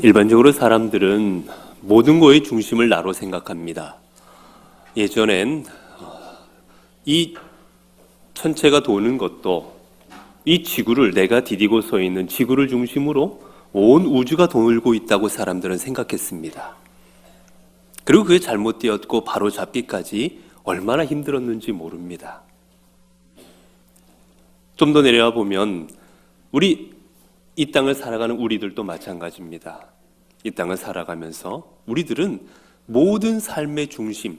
일반적으로 사람들은 모든 거의 중심을 나로 생각합니다. 예전엔 어, 이 천체가 도는 것도 이 지구를 내가 디디고 서 있는 지구를 중심으로 온 우주가 돌고 있다고 사람들은 생각했습니다. 그리고 그게 잘못되었고 바로 잡기까지 얼마나 힘들었는지 모릅니다. 좀 더 내려와 보면 우리 이 땅을 살아가는 우리들도 마찬가지입니다. 이 땅을 살아가면서 우리들은 모든 삶의 중심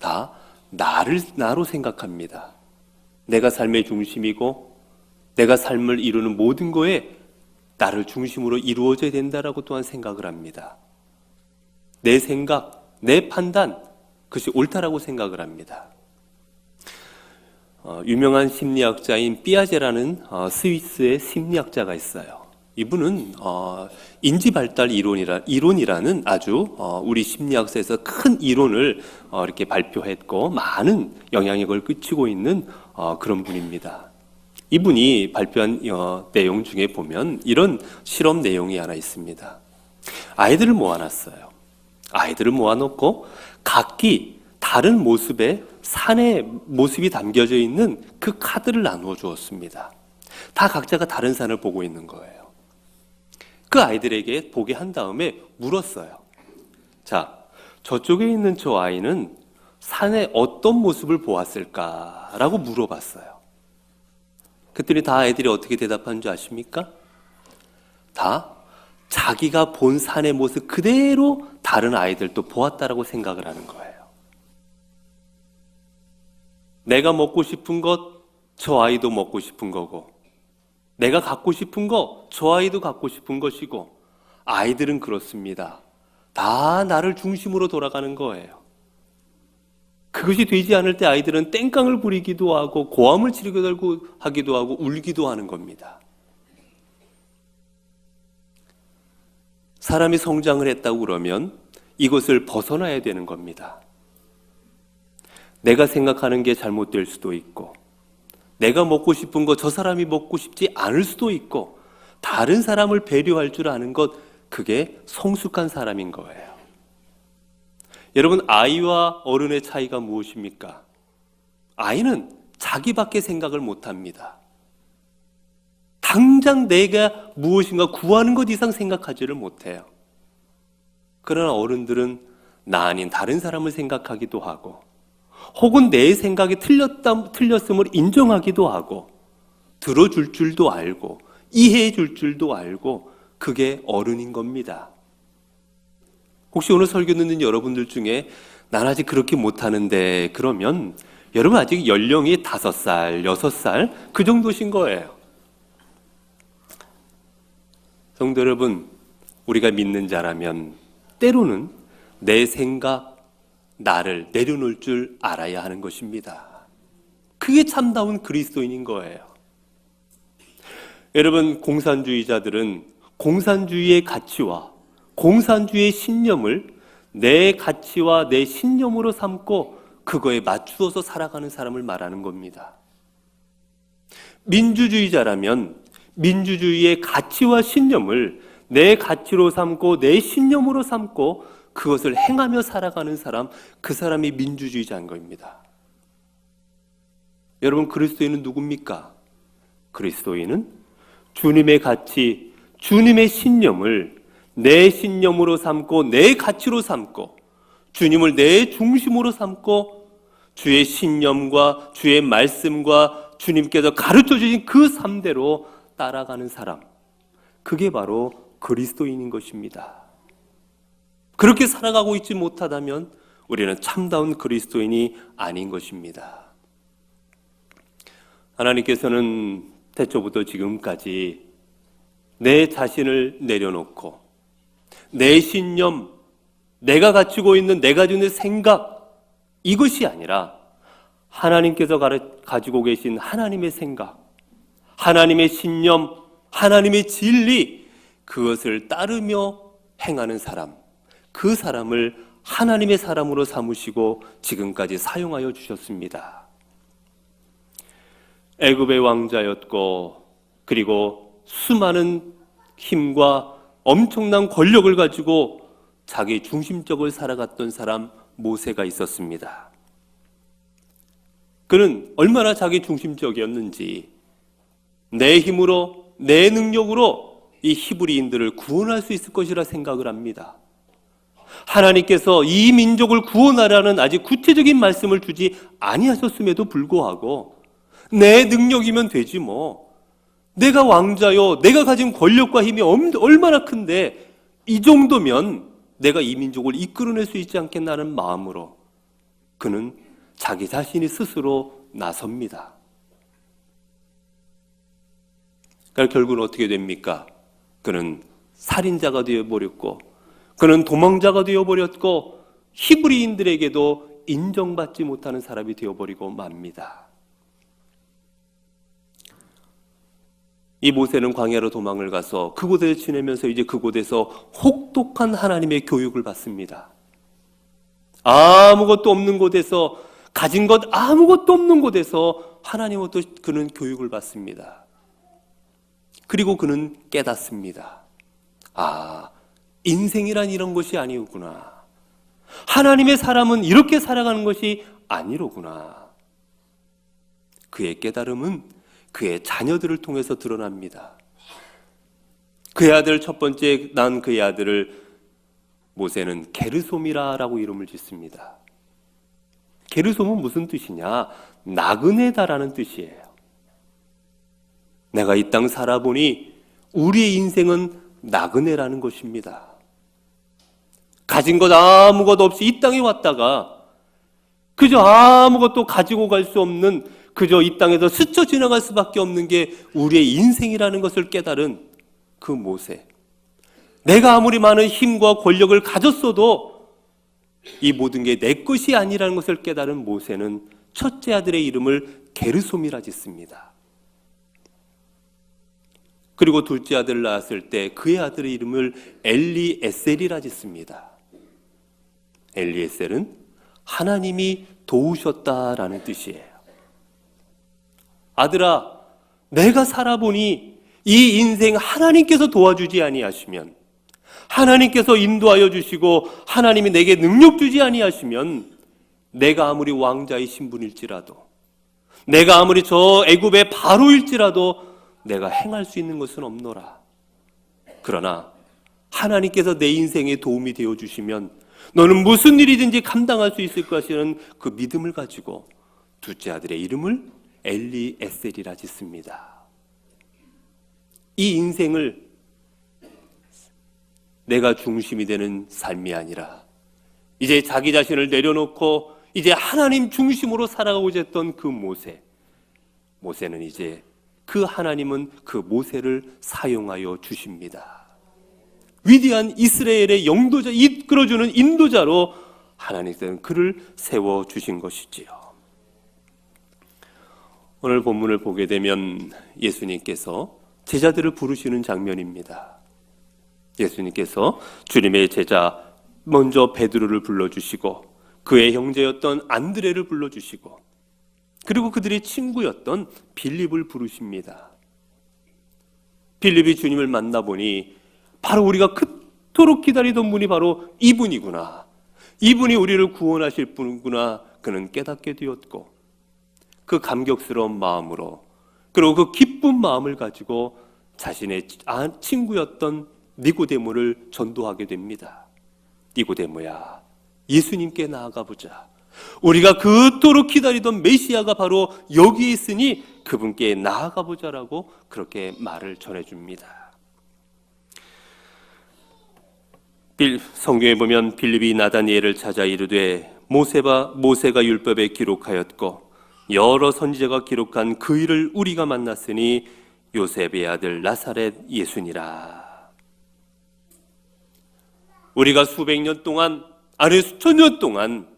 다 나를 나로 생각합니다. 내가 삶의 중심이고 내가 삶을 이루는 모든 거에 나를 중심으로 이루어져야 된다라고 또한 생각을 합니다. 내 생각, 내 판단 그것이 옳다라고 생각을 합니다. 어, 유명한 심리학자인 삐아제라는 어, 스위스의 심리학자가 있어요. 이분은 어, 인지 발달 이론이라 이론이라는 아주 어, 우리 심리학사에서 큰 이론을 어, 이렇게 발표했고 많은 영향력을 끼치고 있는 어, 그런 분입니다. 이분이 발표한 어, 내용 중에 보면 이런 실험 내용이 하나 있습니다. 아이들을 모아놨어요. 아이들을 모아놓고 각기 다른 모습의 산의 모습이 담겨져 있는 그 카드를 나누어 주었습니다. 다 각자가 다른 산을 보고 있는 거예요. 그 아이들에게 보게 한 다음에 물었어요. 자, 저쪽에 있는 저 아이는 산의 어떤 모습을 보았을까라고 물어봤어요. 그랬더니 다 아이들이 어떻게 대답한 줄 아십니까? 다 자기가 본 산의 모습 그대로 다른 아이들도 보았다라고 생각을 하는 거예요. 내가 먹고 싶은 것, 저 아이도 먹고 싶은 거고, 내가 갖고 싶은 거, 저 아이도 갖고 싶은 것이고, 아이들은 그렇습니다. 다 나를 중심으로 돌아가는 거예요. 그것이 되지 않을 때 아이들은 땡깡을 부리기도 하고, 고함을 치르기도 하기도 하고, 울기도 하는 겁니다. 사람이 성장을 했다고 그러면 이것을 벗어나야 되는 겁니다. 내가 생각하는 게 잘못될 수도 있고, 내가 먹고 싶은 거 저 사람이 먹고 싶지 않을 수도 있고, 다른 사람을 배려할 줄 아는 것, 그게 성숙한 사람인 거예요. 여러분, 아이와 어른의 차이가 무엇입니까? 아이는 자기밖에 생각을 못 합니다. 당장 내가 무엇인가 구하는 것 이상 생각하지를 못해요. 그러나 어른들은 나 아닌 다른 사람을 생각하기도 하고, 혹은 내 생각이 틀렸다, 틀렸음을 인정하기도 하고, 들어줄 줄도 알고, 이해해 줄 줄도 알고, 그게 어른인 겁니다. 혹시 오늘 설교 듣는 여러분들 중에 난 아직 그렇게 못하는데, 그러면 여러분 아직 연령이 다섯 살, 여섯 살, 그 정도신 거예요. 성도 여러분, 우리가 믿는 자라면 때로는 내 생각, 나를 내려놓을 줄 알아야 하는 것입니다. 그게 참다운 그리스도인인 거예요. 여러분, 공산주의자들은 공산주의의 가치와 공산주의의 신념을 내 가치와 내 신념으로 삼고 그거에 맞추어서 살아가는 사람을 말하는 겁니다. 민주주의자라면 민주주의의 가치와 신념을 내 가치로 삼고 내 신념으로 삼고 그것을 행하며 살아가는 사람, 그 사람이 민주주의자인 겁니다. 여러분, 그리스도인은 누굽니까? 그리스도인은 주님의 가치, 주님의 신념을 내 신념으로 삼고 내 가치로 삼고 주님을 내 중심으로 삼고 주의 신념과 주의 말씀과 주님께서 가르쳐 주신 그 삶대로 따라가는 사람. 그게 바로 그리스도인인 것입니다. 그렇게 살아가고 있지 못하다면 우리는 참다운 그리스도인이 아닌 것입니다. 하나님께서는 태초부터 지금까지 내 자신을 내려놓고 내 신념, 내가 가지고 있는 내가 있는 생각 이것이 아니라 하나님께서 가지고 계신 하나님의 생각, 하나님의 신념, 하나님의 진리 그것을 따르며 행하는 사람 그 사람을 하나님의 사람으로 삼으시고 지금까지 사용하여 주셨습니다. 애굽의 왕자였고 그리고 수많은 힘과 엄청난 권력을 가지고 자기 중심적을 살아갔던 사람 모세가 있었습니다. 그는 얼마나 자기 중심적이었는지 내 힘으로 내 능력으로 이 히브리인들을 구원할 수 있을 것이라 생각을 합니다. 하나님께서 이 민족을 구원하라는 아직 구체적인 말씀을 주지 아니하셨음에도 불구하고 내 능력이면 되지 뭐. 내가 왕자요. 내가 가진 권력과 힘이 얼마나 큰데 이 정도면 내가 이 민족을 이끌어낼 수 있지 않겠나는 마음으로 그는 자기 자신이 스스로 나섭니다. 그러니까 결국은 어떻게 됩니까? 그는 살인자가 되어버렸고, 그는 도망자가 되어버렸고, 히브리인들에게도 인정받지 못하는 사람이 되어버리고 맙니다. 이 모세는 광야로 도망을 가서 그곳에 지내면서 이제 그곳에서 혹독한 하나님의 교육을 받습니다. 아무것도 없는 곳에서 가진 것 아무것도 없는 곳에서 하나님으로부터 그는 교육을 받습니다. 그리고 그는 깨닫습니다. 아, 인생이란 이런 것이 아니오구나. 하나님의 사람은 이렇게 살아가는 것이 아니로구나. 그의 깨달음은 그의 자녀들을 통해서 드러납니다. 그의 아들 첫 번째 난 그의 아들을 모세는 게르솜이라라고 이름을 짓습니다. 게르솜은 무슨 뜻이냐? 나그네다라는 뜻이에요. 내가 이 땅 살아보니 우리의 인생은 나그네라는 것입니다. 가진 것 아무것도 없이 이 땅에 왔다가 그저 아무것도 가지고 갈 수 없는 그저 이 땅에서 스쳐 지나갈 수밖에 없는 게 우리의 인생이라는 것을 깨달은 그 모세. 내가 아무리 많은 힘과 권력을 가졌어도 이 모든 게 내 것이 아니라는 것을 깨달은 모세는 첫째 아들의 이름을 게르솜이라 짓습니다. 그리고 둘째 아들을 낳았을 때 그의 아들의 이름을 엘리에셀이라 짓습니다. 엘리에셀은 하나님이 도우셨다라는 뜻이에요. 아들아, 내가 살아보니 이 인생 하나님께서 도와주지 아니하시면 하나님께서 인도하여 주시고 하나님이 내게 능력 주지 아니하시면 내가 아무리 왕자의 신분일지라도 내가 아무리 저 애굽의 바로일지라도 내가 행할 수 있는 것은 없노라. 그러나 하나님께서 내 인생에 도움이 되어 주시면 너는 무슨 일이든지 감당할 수 있을 것이라는 그 믿음을 가지고 둘째 아들의 이름을 엘리 에셀이라 짓습니다. 이 인생을 내가 중심이 되는 삶이 아니라 이제 자기 자신을 내려놓고 이제 하나님 중심으로 살아가고자 했던 그 모세. 모세는 이제 그 하나님은 그 모세를 사용하여 주십니다. 위대한 이스라엘의 영도자, 이끌어주는 인도자로 하나님께서는 그를 세워 주신 것이지요. 오늘 본문을 보게 되면 예수님께서 제자들을 부르시는 장면입니다. 예수님께서 주님의 제자 먼저 베드로를 불러주시고 그의 형제였던 안드레를 불러주시고 그리고 그들의 친구였던 빌립을 부르십니다. 빌립이 주님을 만나보니 바로 우리가 그토록 기다리던 분이 바로 이분이구나. 이분이 우리를 구원하실 분이구나. 그는 깨닫게 되었고 그 감격스러운 마음으로 그리고 그 기쁜 마음을 가지고 자신의 친구였던 니고데모를 전도하게 됩니다. 니고데모야, 예수님께 나아가 보자. 우리가 그토록 기다리던 메시아가 바로 여기 있으니 그분께 나아가 보자라고 그렇게 말을 전해줍니다. 성경에 보면 빌립이 나다니엘을 찾아 이르되 모세가 모세가 율법에 기록하였고 여러 선지자가 기록한 그 일을 우리가 만났으니 요셉의 아들 나사렛 예수니라. 우리가 수백 년 동안 아니 수천 년 동안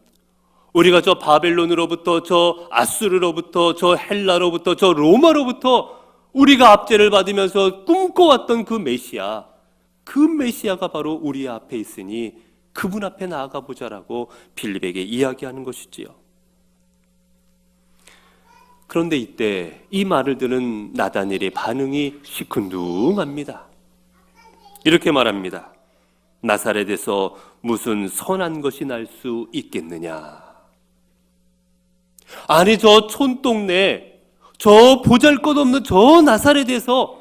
우리가 저 바벨론으로부터 저 아수르로부터 저 헬라로부터 저 로마로부터 우리가 압제를 받으면서 꿈꿔왔던 그 메시아 그 메시아가 바로 우리 앞에 있으니 그분 앞에 나아가 보자라고 빌립에게 이야기하는 것이지요. 그런데 이때 이 말을 듣는 나다니엘의 반응이 시큰둥합니다. 이렇게 말합니다. 나사렛에서 무슨 선한 것이 날 수 있겠느냐? 아니 저 촌동네 저 보잘것없는 저 나사렛에서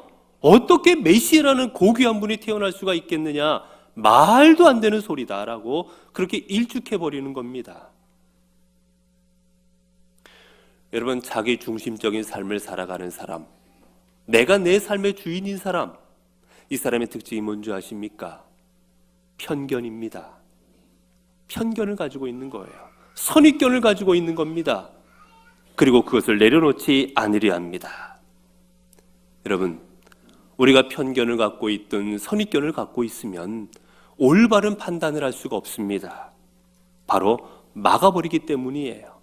어떻게 메시아라는 고귀한 분이 태어날 수가 있겠느냐? 말도 안 되는 소리다라고 그렇게 일축해 버리는 겁니다. 여러분 자기 중심적인 삶을 살아가는 사람, 내가 내 삶의 주인인 사람, 이 사람의 특징이 뭔지 아십니까? 편견입니다. 편견을 가지고 있는 거예요. 선입견을 가지고 있는 겁니다. 그리고 그것을 내려놓지 않으려 합니다. 여러분, 우리가 편견을 갖고 있든 선입견을 갖고 있으면 올바른 판단을 할 수가 없습니다. 바로 막아버리기 때문이에요.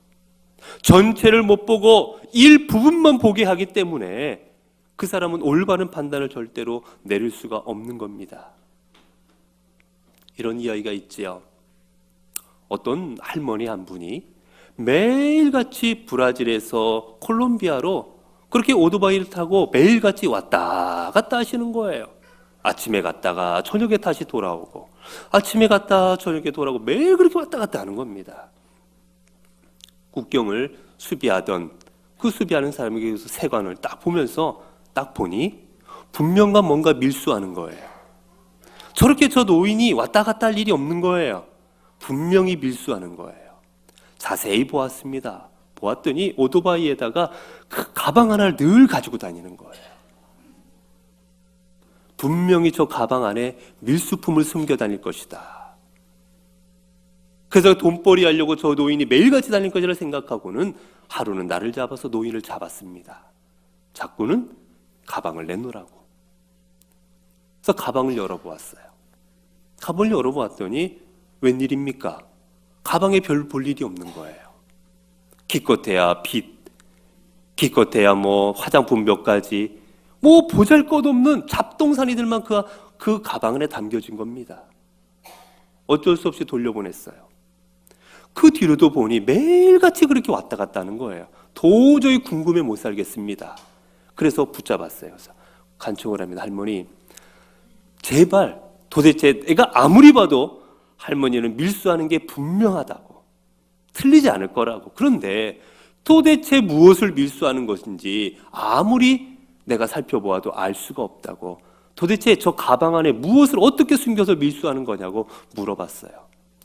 전체를 못 보고 일부분만 보게 하기 때문에 그 사람은 올바른 판단을 절대로 내릴 수가 없는 겁니다. 이런 이야기가 있지요. 어떤 할머니 한 분이 매일같이 브라질에서 콜롬비아로 그렇게 오토바이를 타고 매일같이 왔다 갔다 하시는 거예요. 아침에 갔다가 저녁에 다시 돌아오고 아침에 갔다 저녁에 돌아오고 매일 그렇게 왔다 갔다 하는 겁니다. 국경을 수비하던 그 수비하는 사람에게 서 세관을 딱 보면서 딱 보니 분명과 뭔가 밀수하는 거예요. 저렇게 저 노인이 왔다 갔다 할 일이 없는 거예요. 분명히 밀수하는 거예요. 자세히 보았습니다. 보았더니 오토바이에다가 그 가방 하나를 늘 가지고 다니는 거예요. 분명히 저 가방 안에 밀수품을 숨겨 다닐 것이다. 그래서 돈벌이 하려고 저 노인이 매일같이 다닐 것이라 생각하고는 하루는 나를 잡아서 노인을 잡았습니다. 자꾸는 가방을 내놓으라고. 그래서 가방을 열어보았어요. 가방을 열어보았더니 웬일입니까? 가방에 별 볼 일이 없는 거예요. 기껏해야 빗, 기껏해야 뭐 화장품 몇 가지, 뭐 보잘 것 없는 잡동사니들만 그, 그 가방 안에 담겨진 겁니다. 어쩔 수 없이 돌려보냈어요. 그 뒤로도 보니 매일같이 그렇게 왔다 갔다 하는 거예요. 도저히 궁금해 못 살겠습니다. 그래서 붙잡았어요. 그래서 간청을 합니다. 할머니, 제발 도대체 내가 아무리 봐도 할머니는 밀수하는 게 분명하다고. 틀리지 않을 거라고. 그런데 도대체 무엇을 밀수하는 것인지 아무리 내가 살펴보아도 알 수가 없다고. 도대체 저 가방 안에 무엇을 어떻게 숨겨서 밀수하는 거냐고 물어봤어요.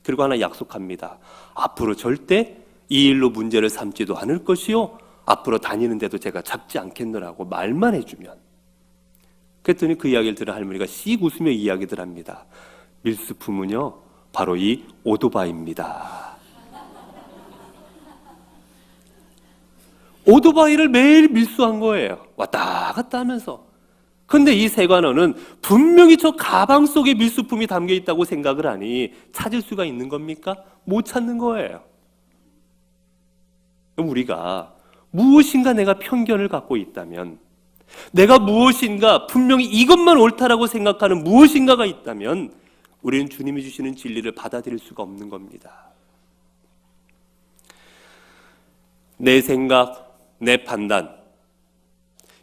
그리고 하나 약속합니다. 앞으로 절대 이 일로 문제를 삼지도 않을 것이요. 앞으로 다니는데도 제가 잡지 않겠노라고 말만 해주면. 그랬더니 그 이야기를 들은 할머니가 씩 웃으며 이야기들 합니다. 밀수품은요, 바로 이 오토바이입니다. 오토바이를 매일 밀수한 거예요. 왔다 갔다 하면서. 근데 이 세관원은 분명히 저 가방 속에 밀수품이 담겨 있다고 생각을 하니 찾을 수가 있는 겁니까? 못 찾는 거예요. 우리가 무엇인가 내가 편견을 갖고 있다면 내가 무엇인가 분명히 이것만 옳다라고 생각하는 무엇인가가 있다면 우리는 주님이 주시는 진리를 받아들일 수가 없는 겁니다. 내 생각, 내 판단.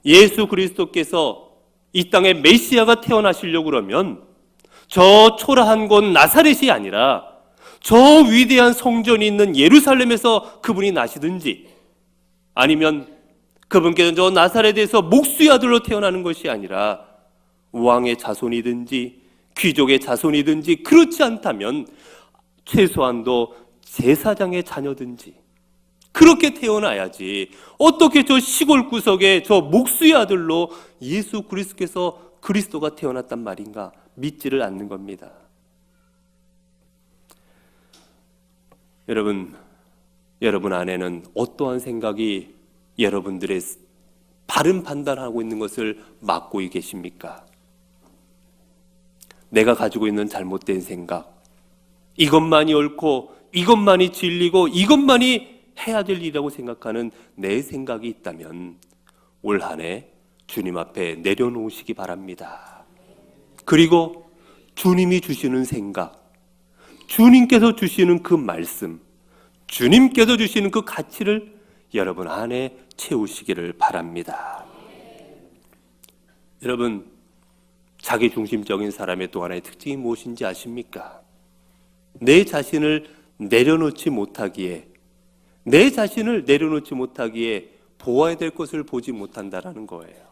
예수 그리스도께서 이 땅에 메시아가 태어나시려고 그러면 저 초라한 곳 나사렛이 아니라 저 위대한 성전이 있는 예루살렘에서 그분이 나시든지 아니면 그분께서는 저 나사렛에서 목수의 아들로 태어나는 것이 아니라 왕의 자손이든지 귀족의 자손이든지 그렇지 않다면 최소한도 제사장의 자녀든지 그렇게 태어나야지 어떻게 저 시골 구석에 저 목수의 아들로 예수 그리스도께서 그리스도가 태어났단 말인가 믿지를 않는 겁니다. 여러분, 여러분 안에는 어떠한 생각이 여러분들의 바른 판단하고 있는 것을 막고 계십니까? 내가 가지고 있는 잘못된 생각, 이것만이 옳고 이것만이 진리고 이것만이 해야 될 일이라고 생각하는 내 생각이 있다면 올 한 해 주님 앞에 내려놓으시기 바랍니다. 그리고 주님이 주시는 생각, 주님께서 주시는 그 말씀, 주님께서 주시는 그 가치를 여러분 안에 채우시기를 바랍니다. 여러분, 자기 중심적인 사람의 또 하나의 특징이 무엇인지 아십니까? 내 자신을 내려놓지 못하기에 내 자신을 내려놓지 못하기에 보아야 될 것을 보지 못한다라는 거예요.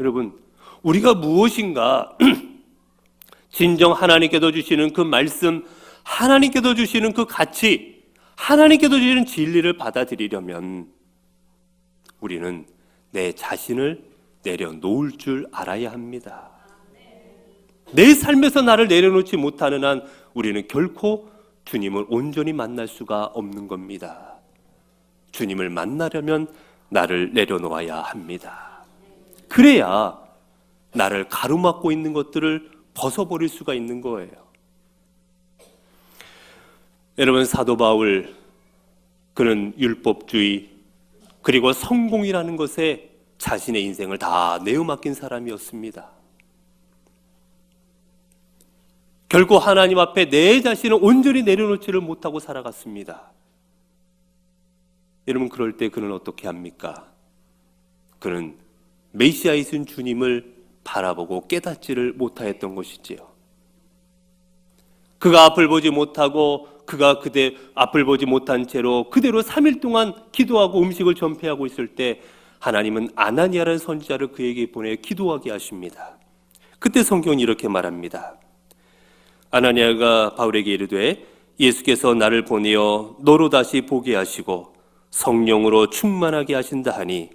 여러분, 우리가 무엇인가 진정 하나님께서 주시는 그 말씀, 하나님께서 주시는 그 가치, 하나님께서 주시는 진리를 받아들이려면 우리는 내 자신을 내려놓을 줄 알아야 합니다. 내 삶에서 나를 내려놓지 못하는 한 우리는 결코 주님을 온전히 만날 수가 없는 겁니다. 주님을 만나려면 나를 내려놓아야 합니다. 그래야 나를 가로막고 있는 것들을 벗어버릴 수가 있는 거예요. 여러분 사도 바울 그는 율법주의 그리고 성공이라는 것에 자신의 인생을 다 내어 맡긴 사람이었습니다. 결국 하나님 앞에 내 자신을 온전히 내려놓지를 못하고 살아갔습니다. 여러분 그럴 때 그는 어떻게 합니까? 그는 메시아이신 주님을 바라보고 깨닫지를 못하였던 것이지요. 그가 앞을 보지 못하고 그가 그대 앞을 보지 못한 채로 그대로 3일 동안 기도하고 음식을 전폐하고 있을 때 하나님은 아나니아라는 선지자를 그에게 보내 기도하게 하십니다. 그때 성경은 이렇게 말합니다. 아나니아가 바울에게 이르되 예수께서 나를 보내어 너로 다시 보게 하시고 성령으로 충만하게 하신다 하니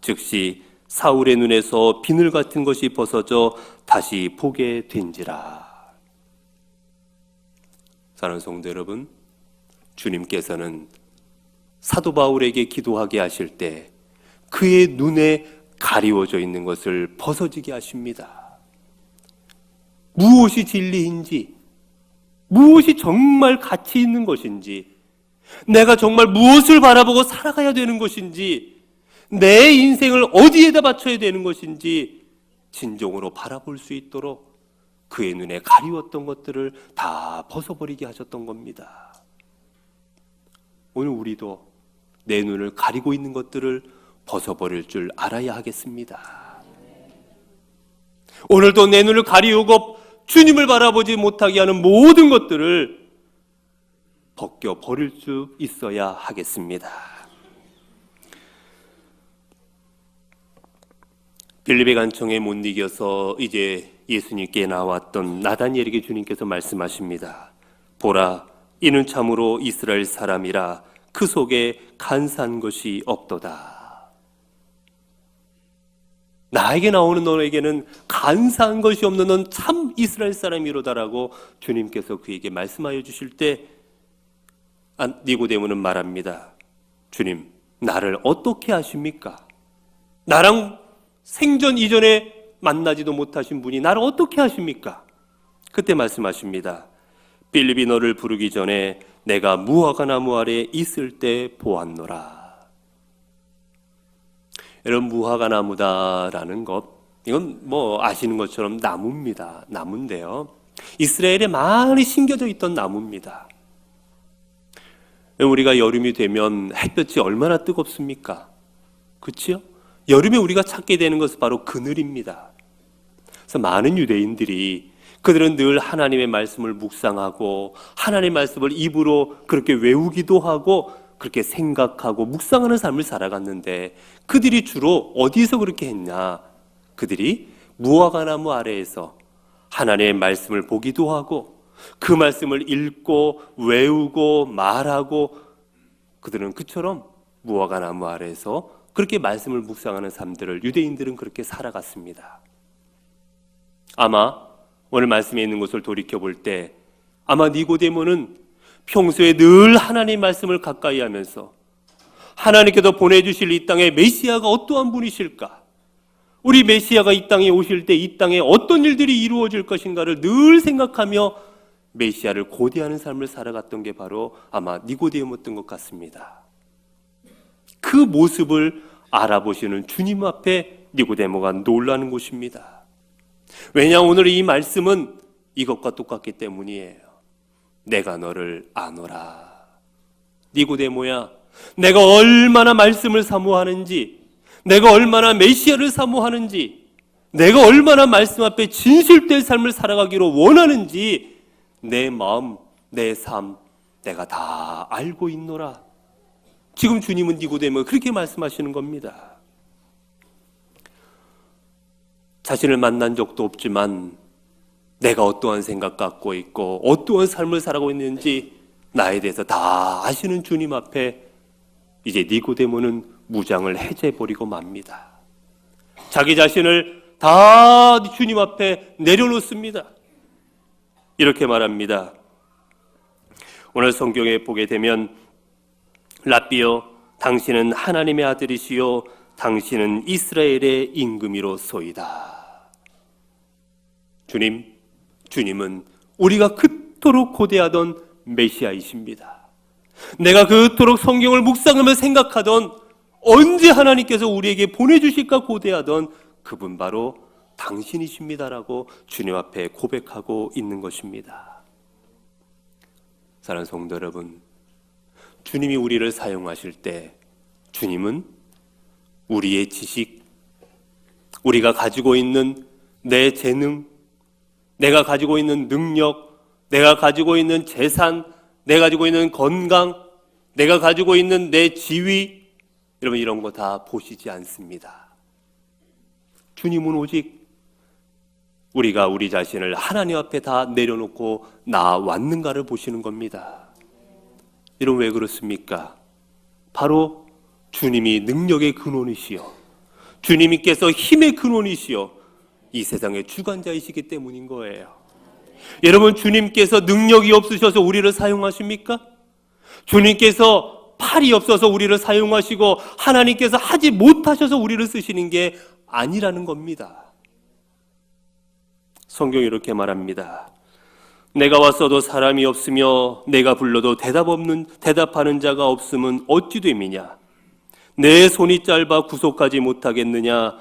즉시 사울의 눈에서 비늘 같은 것이 벗어져 다시 보게 된지라. 사랑하는 성도 여러분, 주님께서는 사도 바울에게 기도하게 하실 때 그의 눈에 가리워져 있는 것을 벗어지게 하십니다. 무엇이 진리인지, 무엇이 정말 가치 있는 것인지, 내가 정말 무엇을 바라보고 살아가야 되는 것인지, 내 인생을 어디에다 바쳐야 되는 것인지, 진정으로 바라볼 수 있도록 그의 눈에 가리웠던 것들을 다 벗어버리게 하셨던 겁니다. 오늘 우리도 내 눈을 가리고 있는 것들을 벗어버릴 줄 알아야 하겠습니다. 오늘도 내 눈을 가리우고 주님을 바라보지 못하게 하는 모든 것들을 벗겨 버릴 수 있어야 하겠습니다. 빌립의 간청에 못 이겨서 이제 예수님께 나왔던 나다니엘에게 주님께서 말씀하십니다. 보라, 이는 참으로 이스라엘 사람이라 그 속에 간사한 것이 없도다. 나에게 나오는 너에게는 간사한 것이 없는 넌 참 이스라엘 사람이로다라고 주님께서 그에게 말씀하여 주실 때 아, 니고데모는 말합니다. 주님, 나를 어떻게 아십니까? 나랑 생전 이전에 만나지도 못하신 분이 나를 어떻게 하십니까? 그때 말씀하십니다. 빌립이 너를 부르기 전에 내가 무화과 나무 아래 있을 때 보았노라. 여러분 무화과 나무다라는 것 이건 뭐 아시는 것처럼 나무입니다. 나무인데요. 이스라엘에 많이 심겨져 있던 나무입니다. 우리가 여름이 되면 햇볕이 얼마나 뜨겁습니까? 그렇지요? 여름에 우리가 찾게 되는 것은 바로 그늘입니다. 그래서 많은 유대인들이 그들은 늘 하나님의 말씀을 묵상하고 하나님의 말씀을 입으로 그렇게 외우기도 하고 그렇게 생각하고 묵상하는 삶을 살아갔는데 그들이 주로 어디서 그렇게 했냐? 그들이 무화과 나무 아래에서 하나님의 말씀을 보기도 하고 그 말씀을 읽고 외우고 말하고 그들은 그처럼 무화과 나무 아래에서 그렇게 말씀을 묵상하는 삶들을 유대인들은 그렇게 살아갔습니다. 아마 오늘 말씀에 있는 것을 돌이켜 볼 때 아마 니고데모는 평소에 늘 하나님 말씀을 가까이 하면서 하나님께서 보내주실 이 땅에 메시아가 어떠한 분이실까? 우리 메시아가 이 땅에 오실 때 이 땅에 어떤 일들이 이루어질 것인가를 늘 생각하며 메시아를 고대하는 삶을 살아갔던 게 바로 아마 니고데모였던 것 같습니다. 그 모습을 알아보시는 주님 앞에 니고데모가 놀라는 곳입니다. 왜냐 오늘 이 말씀은 이것과 똑같기 때문이에요. 내가 너를 아노라. 니고데모야, 내가 얼마나 말씀을 사모하는지, 내가 얼마나 메시아를 사모하는지, 내가 얼마나 말씀 앞에 진실된 삶을 살아가기로 원하는지 내 마음, 내 삶, 내가 다 알고 있노라. 지금 주님은 니고데모 그렇게 말씀하시는 겁니다. 자신을 만난 적도 없지만 내가 어떠한 생각 갖고 있고 어떠한 삶을 살아가고 있는지 나에 대해서 다 아시는 주님 앞에 이제 니고데모는 무장을 해제해 버리고 맙니다. 자기 자신을 다 주님 앞에 내려놓습니다. 이렇게 말합니다. 오늘 성경에 보게 되면 라비여 당신은 하나님의 아들이시요 당신은 이스라엘의 임금이로소이다. 주님, 주님은 우리가 그토록 고대하던 메시아이십니다. 내가 그토록 성경을 묵상하며 생각하던 언제 하나님께서 우리에게 보내주실까 고대하던 그분 바로 당신이십니다라고 주님 앞에 고백하고 있는 것입니다. 사랑하는 성도 여러분, 주님이 우리를 사용하실 때 주님은 우리의 지식, 우리가 가지고 있는 내 재능, 내가 가지고 있는 능력, 내가 가지고 있는 재산, 내가 가지고 있는 건강, 내가 가지고 있는 내 지위, 여러분 이런 거 다 보시지 않습니다. 주님은 오직 우리가 우리 자신을 하나님 앞에 다 내려놓고 나왔는가를 보시는 겁니다. 여러분 왜 그렇습니까? 바로 주님이 능력의 근원이시여, 주님께서 힘의 근원이시여, 이 세상의 주관자이시기 때문인 거예요. 여러분 주님께서 능력이 없으셔서 우리를 사용하십니까? 주님께서 팔이 없어서 우리를 사용하시고 하나님께서 하지 못하셔서 우리를 쓰시는 게 아니라는 겁니다. 성경이 이렇게 말합니다. 내가 왔어도 사람이 없으며 내가 불러도 대답 없는 대답하는 자가 없음은 어찌 됨이냐? 내 손이 짧아 구속하지 못하겠느냐?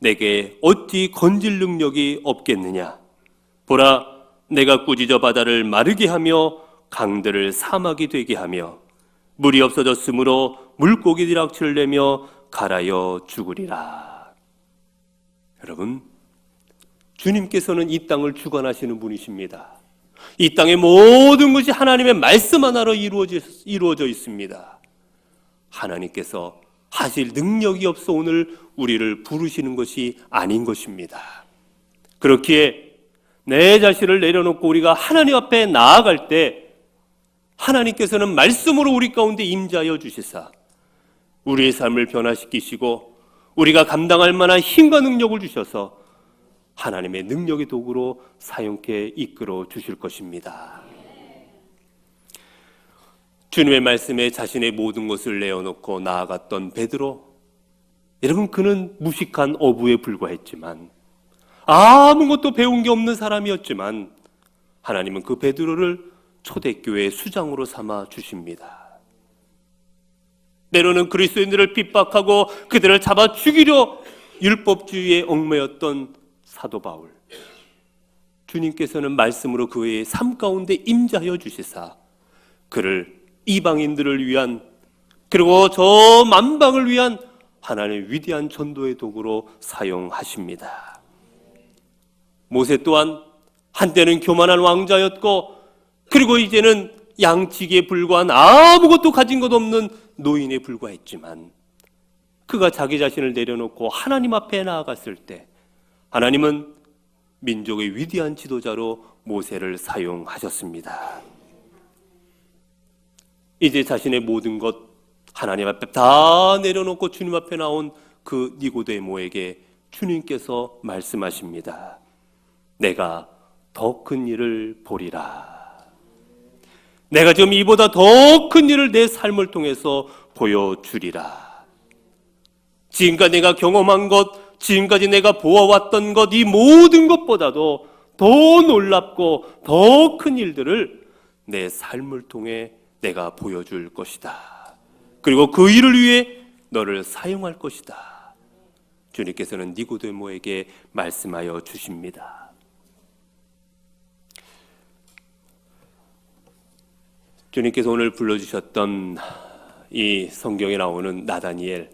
내게 어찌 건질 능력이 없겠느냐? 보라, 내가 꾸짖어 바다를 마르게 하며 강들을 사막이 되게 하며 물이 없어졌으므로 물고기들 악취를 내며 갈아여 죽으리라. 여러분, 주님께서는 이 땅을 주관하시는 분이십니다. 이 땅의 모든 것이 하나님의 말씀 하나로 이루어져, 이루어져 있습니다. 하나님께서 하실 능력이 없어 오늘 우리를 부르시는 것이 아닌 것입니다. 그렇기에 내 자신을 내려놓고 우리가 하나님 앞에 나아갈 때 하나님께서는 말씀으로 우리 가운데 임자여 주시사 우리의 삶을 변화시키시고 우리가 감당할 만한 힘과 능력을 주셔서 하나님의 능력의 도구로 사용케 이끌어 주실 것입니다. 주님의 말씀에 자신의 모든 것을 내어놓고 나아갔던 베드로 여러분 그는 무식한 어부에 불과했지만 아무것도 배운 게 없는 사람이었지만 하나님은 그 베드로를 초대교회 수장으로 삼아 주십니다. 때로는 그리스도인들을 핍박하고 그들을 잡아 죽이려 율법주의에 얽매였던 사도 바울. 주님께서는 말씀으로 그의 삶 가운데 임자하여 주시사 그를 이방인들을 위한 그리고 저 만방을 위한 하나님의 위대한 전도의 도구로 사용하십니다. 모세 또한 한때는 교만한 왕자였고 그리고 이제는 양치기에 불과한 아무것도 가진 것 없는 노인에 불과했지만 그가 자기 자신을 내려놓고 하나님 앞에 나아갔을 때 하나님은 민족의 위대한 지도자로 모세를 사용하셨습니다. 이제 자신의 모든 것 하나님 앞에 다 내려놓고 주님 앞에 나온 그 니고데모에게 주님께서 말씀하십니다. 내가 더 큰 일을 보리라. 내가 지금 이보다 더 큰 일을 내 삶을 통해서 보여주리라. 지금까지 내가 경험한 것, 지금까지 내가 보아왔던 것, 이 모든 것보다도 더 놀랍고 더 큰 일들을 내 삶을 통해 내가 보여줄 것이다. 그리고 그 일을 위해 너를 사용할 것이다. 주님께서는 니고데모에게 말씀하여 주십니다. 주님께서 오늘 불러주셨던 이 성경에 나오는 나다니엘,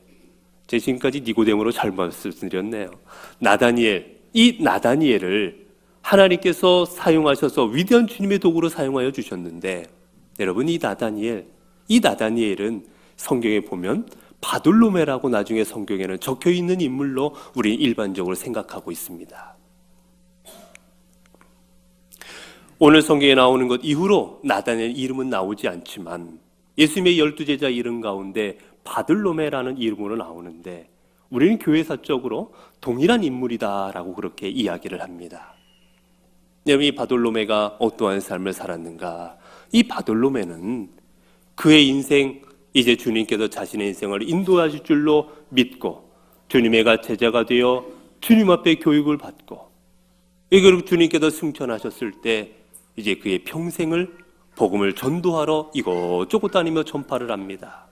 제 지금까지 니고데모로 잘 말씀드렸네요. 나다니엘, 이 나다니엘을 하나님께서 사용하셔서 위대한 주님의 도구로 사용하여 주셨는데 여러분 이 나다니엘 이 나다니엘은 성경에 보면 바돌로메라고 나중에 성경에는 적혀 있는 인물로 우리 일반적으로 생각하고 있습니다. 오늘 성경에 나오는 것 이후로 나다니엘 이름은 나오지 않지만 예수님의 열두 제자 이름 가운데 바들로메라는 이름으로 나오는데 우리는 교회사적으로 동일한 인물이다라고 그렇게 이야기를 합니다. 여러분 이 바돌로메가 어떠한 삶을 살았는가? 이 바돌로메는 그의 인생 이제 주님께서 자신의 인생을 인도하실 줄로 믿고 주님의 제자가 되어 주님 앞에 교육을 받고 이걸 주님께서 승천하셨을 때 이제 그의 평생을 복음을 전도하러 이곳저곳 다니며 전파를 합니다.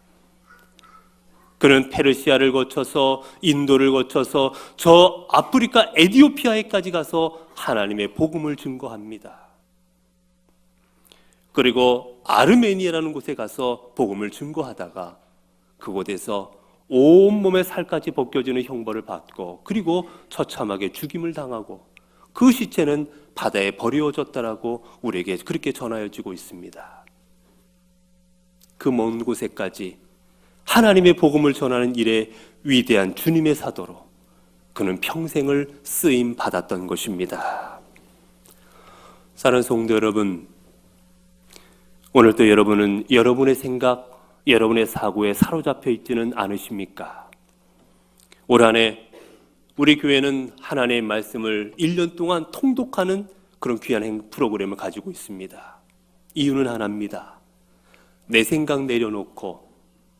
그는 페르시아를 거쳐서 인도를 거쳐서 저 아프리카 에디오피아에까지 가서 하나님의 복음을 증거합니다. 그리고 아르메니아라는 곳에 가서 복음을 증거하다가 그곳에서 온몸에 살까지 벗겨지는 형벌을 받고 그리고 처참하게 죽임을 당하고 그 시체는 바다에 버려졌다라고 우리에게 그렇게 전하여지고 있습니다. 그 먼 곳에까지 하나님의 복음을 전하는 일에 위대한 주님의 사도로 그는 평생을 쓰임 받았던 것입니다. 사는 성도 여러분, 오늘도 여러분은 여러분의 생각, 여러분의 사고에 사로잡혀 있지는 않으십니까? 올 한해 우리 교회는 하나님의 말씀을 1년 동안 통독하는 그런 귀한 행 프로그램을 가지고 있습니다. 이유는 하나입니다. 내 생각 내려놓고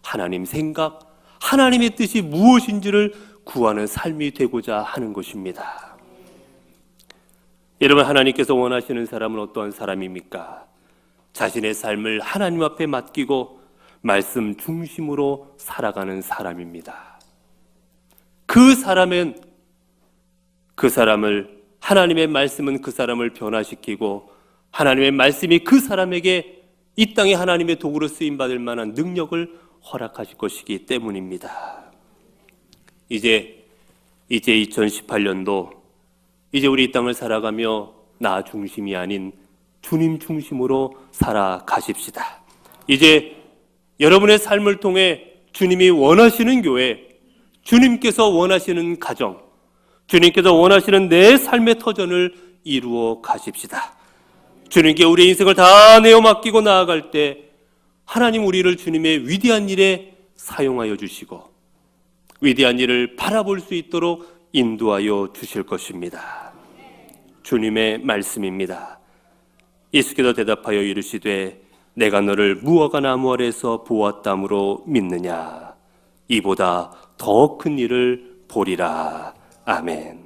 하나님 생각, 하나님의 뜻이 무엇인지를 구하는 삶이 되고자 하는 것입니다. 여러분, 하나님께서 원하시는 사람은 어떠한 사람입니까? 자신의 삶을 하나님 앞에 맡기고 말씀 중심으로 살아가는 사람입니다. 그 사람은 그 사람을 하나님의 말씀은 그 사람을 변화시키고 하나님의 말씀이 그 사람에게 이 땅에 하나님의 도구로 쓰임 받을 만한 능력을 허락하실 것이기 때문입니다. 이제 이제 2018년도 이제 우리 이 땅을 살아가며 나 중심이 아닌 주님 중심으로 살아가십시다. 이제 여러분의 삶을 통해 주님이 원하시는 교회, 주님께서 원하시는 가정, 주님께서 원하시는 내 삶의 터전을 이루어 가십시다. 주님께 우리 인생을 다 내어 맡기고 나아갈 때 하나님 우리를 주님의 위대한 일에 사용하여 주시고 위대한 일을 바라볼 수 있도록 인도하여 주실 것입니다. 주님의 말씀입니다. 예수께서 대답하여 이르시되 내가 너를 무화과 나무 아래서 보았다므로 믿느냐 이보다 더 큰 일을 보리라 아멘.